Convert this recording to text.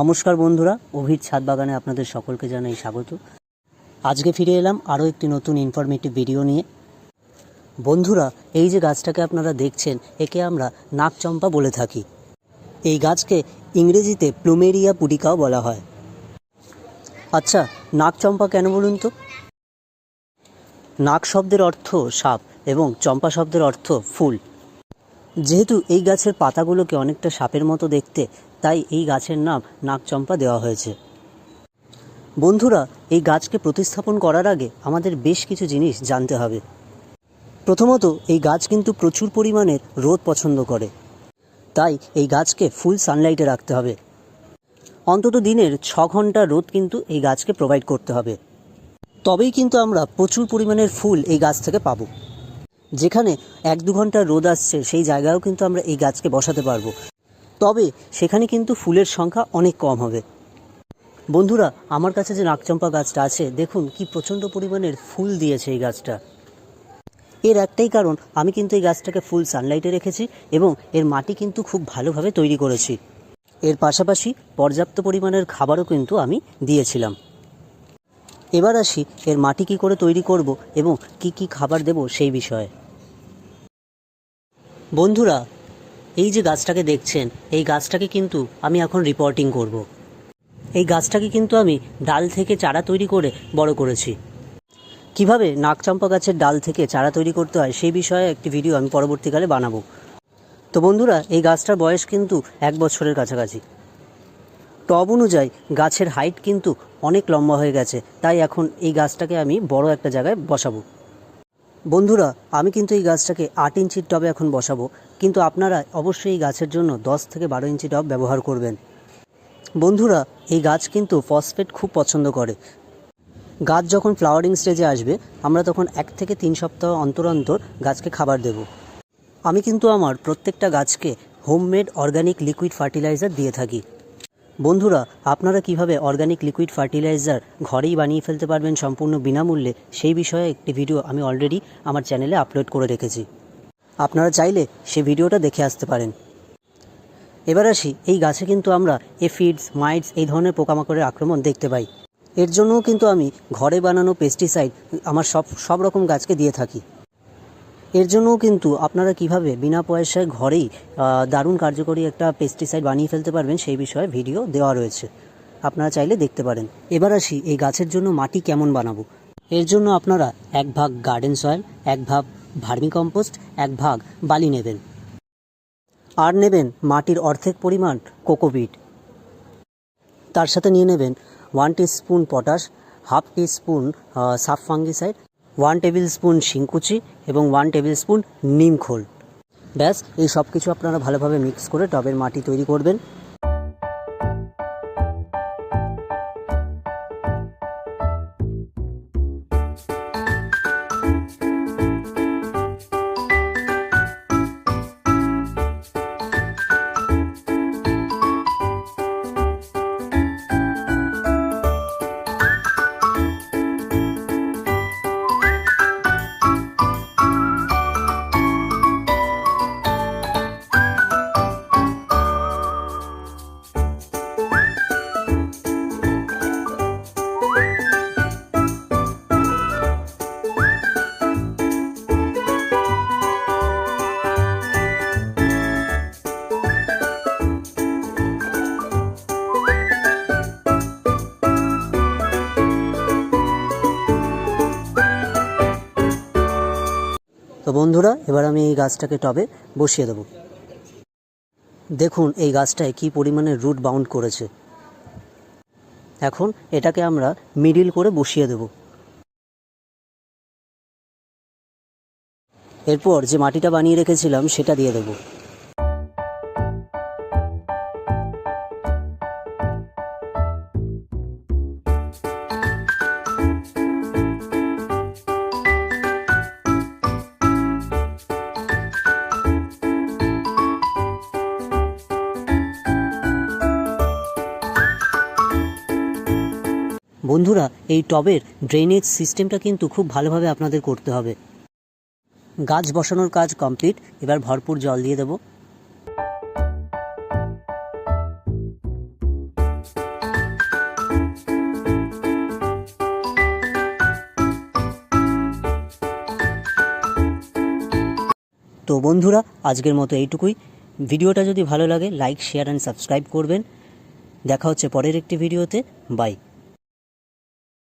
নমস্কার বন্ধুরা অভির ছাদ বাগানে আপনাদের সকলকে জানাই স্বাগত। আজকে ফিরে এলাম আরও একটি নতুন ইনফরমেটিভ ভিডিও নিয়ে। বন্ধুরা, এই যে গাছটাকে আপনারা দেখছেন, একে আমরা নাকচম্পা বলে থাকি। এই গাছকে ইংরেজিতে প্লুমেরিয়া পুডিকাও বলা হয়। আচ্ছা নাকচম্পা কেন বলুন তো? নাক শব্দের অর্থ সাপ এবং চম্পা শব্দের অর্থ ফুল। যেহেতু এই গাছের পাতাগুলোকে অনেকটা সাপের মতো দেখতে তাই এই গাছের নাম নাগচম্পা দেওয়া হয়েছে। বন্ধুরা, এই গাছকে প্রতিস্থাপন করার আগে আমাদের বেশ কিছু জিনিস জানতে হবে। প্রথমত, এই গাছ কিন্তু প্রচুর পরিমাণের রোদ পছন্দ করে। তাই এই গাছকে ফুল সানলাইটে রাখতে হবে। অন্তত দিনের ছ ঘণ্টা রোদ কিন্তু এই গাছকে প্রোভাইড করতে হবে। তবেই কিন্তু আমরা প্রচুর পরিমাণের ফুল এই গাছ থেকে পাবো। যেখানে এক দু ঘণ্টা রোদ আসছে, সেই জায়গায়ও কিন্তু আমরা এই গাছকে বসাতে পারব। তবে সেখানে কিন্তু ফুলের সংখ্যা অনেক কম হবে। বন্ধুরা, আমার কাছে যে নাকচম্পা গাছটা আছে, দেখুন কি প্রচণ্ড পরিমাণের ফুল দিয়েছে এই গাছটা। এর একটাই কারণ, আমি কিন্তু এই গাছটাকে ফুল সানলাইটে রেখেছি এবং এর মাটি কিন্তু খুব ভালোভাবে তৈরি করেছি। এর পাশাপাশি পর্যাপ্ত পরিমাণের খাবারও কিন্তু আমি দিয়েছিলাম। এবার আসি, এর মাটি কি করে তৈরি করব এবং কি কি খাবার দেব সেই বিষয়ে। বন্ধুরা এই যে গাছটাকে দেখছেন, এই গাছটাকে কিন্তু আমি এখন রিপোর্টিং করব। এই গাছটাকে কিন্তু আমি ডাল থেকে চারা তৈরি করে বড় করেছি। কীভাবে নাকচম্পা গাছের ডাল থেকে চারা তৈরি করতে হয় সেই বিষয়ে একটি ভিডিও আমি পরবর্তীকালে বানাবো। তো বন্ধুরা, এই গাছটার বয়স কিন্তু এক বছরের কাছাকাছি। টব অনুযায়ী গাছের হাইট কিন্তু অনেক লম্বা হয়ে গেছে, তাই এখন এই গাছটাকে আমি বড় একটা জায়গায় বসাবো। বন্ধুরা, আমি কিন্তু এই গাছটাকে আট ইঞ্চির টবে এখন বসাবো, কিন্তু আপনারা অবশ্যই এই গাছের জন্য দশ থেকে বারো ইঞ্চি টব ব্যবহার করবেন। বন্ধুরা, এই গাছ কিন্তু ফসফেট খুব পছন্দ করে। গাছ যখন ফ্লাওয়ারিং স্টেজে আসবে, আমরা তখন এক থেকে তিন সপ্তাহ অন্তর অন্তর গাছকে খাবার দেব। আমি কিন্তু আমার প্রত্যেকটা গাছকে হোমমেড অর্গানিক লিকুইড ফার্টিলাইজার দিয়ে থাকি। বন্ধুরা, আপনারা কীভাবে অর্গানিক লিকুইড ফার্টিলাইজার ঘরেই বানিয়ে ফেলতে পারবেন সম্পূর্ণ বিনামূল্যে, সেই বিষয়ে একটি ভিডিও আমি অলরেডি আমার চ্যানেলে আপলোড করে রেখেছি। আপনারা চাইলে সেই ভিডিওটা দেখে আসতে পারেন। এবার আসি, এই গাছে কিন্তু আমরা এফিডস মাইটস এই ধরনের পোকামাকড়ের আক্রমণ দেখতে পাই। এর জন্যও কিন্তু আমি ঘরে বানানো পেস্টিসাইড আমার সব সব রকম গাছকে দিয়ে থাকি। এর জন্যও কিন্তু আপনারা কীভাবে বিনা পয়সায় ঘরেই দারুণ কার্যকরী একটা পেস্টিসাইড বানিয়ে ফেলতে পারবেন সেই বিষয়ে ভিডিও দেওয়া রয়েছে। আপনারা চাইলে দেখতে পারেন। এবার আসি এই গাছের জন্য মাটি কেমন বানাবো। এর জন্য আপনারা এক ভাগ গার্ডেন সয়েল এক ভাগ ভার্মি কম্পোস্ট এক ভাগ বালি নেবেন। আর নেবেন মাটির অর্ধেক পরিমাণ কোকোপিট তার সাথে নিয়ে নেবেন one spoon potash half spoon Saaf fungicide one tablespoon শিংকুচি এবং ওয়ান টেবিল স্পুন নিমখোল। ব্যাস, এই সব কিছু আপনারা ভালোভাবে মিক্স করে টবের মাটি তৈরি করবেন। বন্ধুরা, এবার আমি এই গাছটাকে টবে বসিয়ে দেব। দেখুন, এই গাছটায় কি পরিমাণে রুট বাউন্ড করেছে। এখন এটাকে আমরা মিডিল করে বসিয়ে দেব। এরপর যে মাটিটা বানিয়ে রেখেছিলাম, সেটা দিয়ে দেবো। বন্ধুরা, এই টবের ড্রেনেজ সিস্টেমটা কিন্তু খুব ভালোভাবে আপনাদের করতে হবে। গাছ বসানোর কাজ কমপ্লিট এবার ভরপুর জল দিয়ে দেবো। তো বন্ধুরা, আজকের মতো এইটুকুই। ভিডিওটা যদি ভালো লাগে লাইক শেয়ার অ্যান্ড সাবস্ক্রাইব করবেন। দেখা হচ্ছে পরের একটি ভিডিওতে। বাই